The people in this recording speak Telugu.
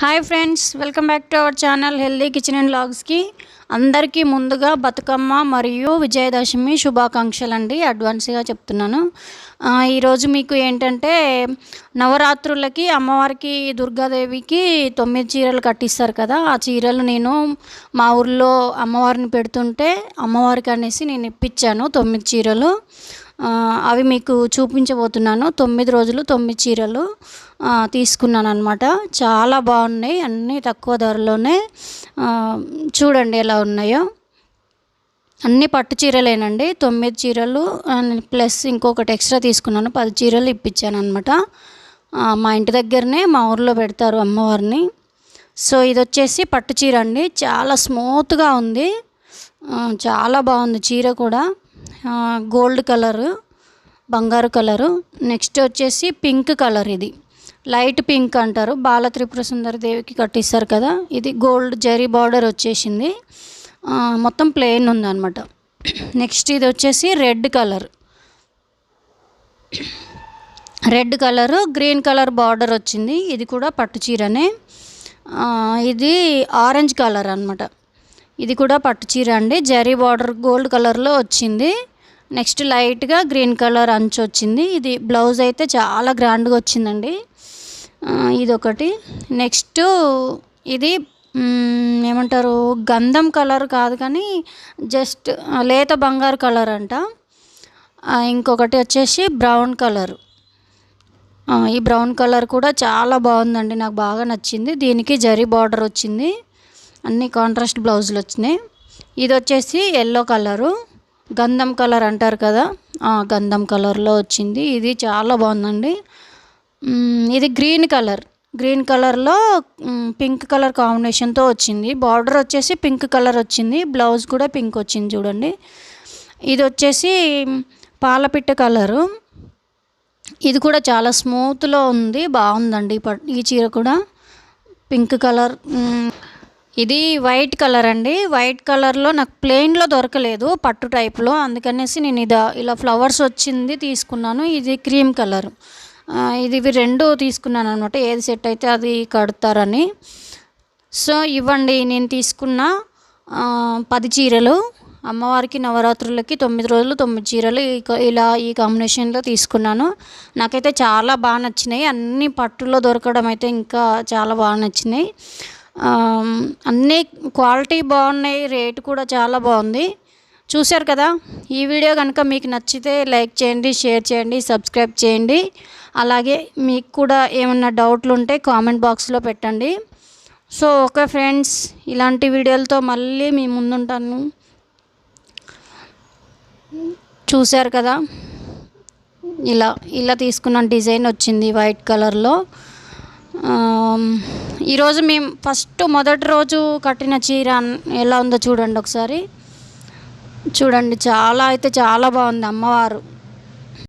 Hi friends welcome back to our channel healthy kitchen and లాగ్స్కి. అందరికీ ముందుగా బతుకమ్మ మరియు విజయదశమి శుభాకాంక్షలు అండి అడ్వాన్స్గా చెప్తున్నాను. ఈరోజు మీకు ఏంటంటే నవరాత్రులకి అమ్మవారికి దుర్గాదేవికి తొమ్మిది చీరలు కట్టిస్తారు కదా ఆ చీరలు నేను మా ఊర్లో అమ్మవారిని పెడుతుంటే అమ్మవారికి అనేసి నేను ఇప్పించాను తొమ్మిది చీరలు. అవి మీకు చూపించబోతున్నాను. తొమ్మిది రోజులు తొమ్మిది చీరలు తీసుకున్నాను అనమాట చాలా బాగున్నాయి అన్నీ తక్కువ ధరలోనే చూడండి ఎలా ఉన్నాయో. అన్ని పట్టు చీరలేనండి. తొమ్మిది చీరలు ప్లస్ ఇంకొకటి ఎక్స్ట్రా తీసుకున్నాను. పది చీరలు ఇప్పించాను అనమాట మా ఇంటి దగ్గరనే మా ఊర్లో పెడతారు అమ్మవారిని. సో ఇది వచ్చేసి పట్టు చీర అండి. చాలా స్మూత్గా ఉంది. చాలా బాగుంది చీర కూడా. గోల్డ్ కలరు బంగారు కలరు. నెక్స్ట్ వచ్చేసి పింక్ కలర్ ఇది. లైట్ పింక్ అంటారు. బాల త్రిపుర సుందరి దేవికి కట్టిస్తారు కదా. ఇది గోల్డ్ జరీ బార్డర్ వచ్చేసింది. మొత్తం ప్లెయిన్ ఉందన్నమాట. నెక్స్ట్ ఇది వచ్చేసి red colour. Red colour green colour border వచ్చింది. ఇది కూడా పట్టు చీరనే. ఇది ఆరెంజ్ కలర్ అనమాట ఇది కూడా పట్టు చీర అండి. జరీ బార్డర్ గోల్డ్ కలర్లో వచ్చింది. నెక్స్ట్ లైట్గా గ్రీన్ కలర్ అంచు వచ్చింది. ఇది బ్లౌజ్ అయితే చాలా గ్రాండ్గా వచ్చిందండి. ఇది ఇదొకటి. నెక్స్ట్ ఇది ఏమంటారు గంధం కలర్ కాదు కానీ జస్ట్ లేత బంగారు కలర్ అంట. ఇంకొకటి వచ్చేసి బ్రౌన్ కలర్. ఈ బ్రౌన్ కలర్ కూడా చాలా బాగుందండి. నాకు బాగా నచ్చింది. దీనికి జరీ బార్డర్ వచ్చింది. అన్ని కాంట్రాస్ట్ బ్లౌజులు వచ్చినాయి. ఇది వచ్చేసి ఎల్లో కలరు గంధం కలర్ అంటారు కదా గంధం కలర్లో వచ్చింది. ఇది చాలా బాగుందండి. ఇది గ్రీన్ కలర్ గ్రీన్ కలర్లో పింక్ కలర్ కాంబినేషన్తో వచ్చింది. బార్డర్ వచ్చేసి పింక్ కలర్ వచ్చింది. బ్లౌజ్ కూడా పింక్ వచ్చింది చూడండి. ఇది వచ్చేసి పాలపిట్ట కలరు ఇది కూడా చాలా స్మూత్లో ఉంది. బాగుందండి ఈ చీర కూడా. పింక్ కలర్ ఇది వైట్ కలర్ అండి. వైట్ కలర్లో నాకు ప్లెయిన్లో దొరకలేదు పట్టు టైప్లో అందుకనేసి నేను ఇది ఇలా ఫ్లవర్స్ వచ్చింది తీసుకున్నాను. ఇది క్రీమ్ కలర్. ఇది ఇవి రెండు తీసుకున్నాను అనమాట ఏది సెట్ అయితే అది కడతారని. సో ఇవ్వండి నేను తీసుకున్న పది చీరలు. అమ్మవారికి నవరాత్రులకి తొమ్మిది రోజులు తొమ్మిది చీరలు ఇలా ఈ కాంబినేషన్లో తీసుకున్నాను. నాకైతే చాలా బాగా నచ్చినాయి. అన్ని పట్టులో దొరకడం అయితే ఇంకా చాలా బాగా నచ్చినాయి. అన్నీ క్వాలిటీ బాగున్నాయి రేట్ కూడా చాలా బాగుంది. చూశారు కదా ఈ వీడియో కనుక మీకు నచ్చితే లైక్ చేయండి షేర్ చేయండి సబ్స్క్రైబ్ చేయండి. అలాగే మీకు కూడా ఏమన్నా డౌట్లు ఉంటే కామెంట్ బాక్స్లో పెట్టండి. సో ఓకే ఫ్రెండ్స్ ఇలాంటి వీడియోలతో మళ్ళీ మీ ముందుంటాను. చూశారు కదా ఇలా ఇలా తీసుకున్న డిజైన్ వచ్చింది వైట్ కలర్లో. ఈరోజు మేము ఫస్ట్ మొదటి రోజు కట్టిన చీర ఎలా ఉందో చూడండి ఒకసారి. చూడండి చాలా అయితే చాలా బాగుంది అమ్మవారు.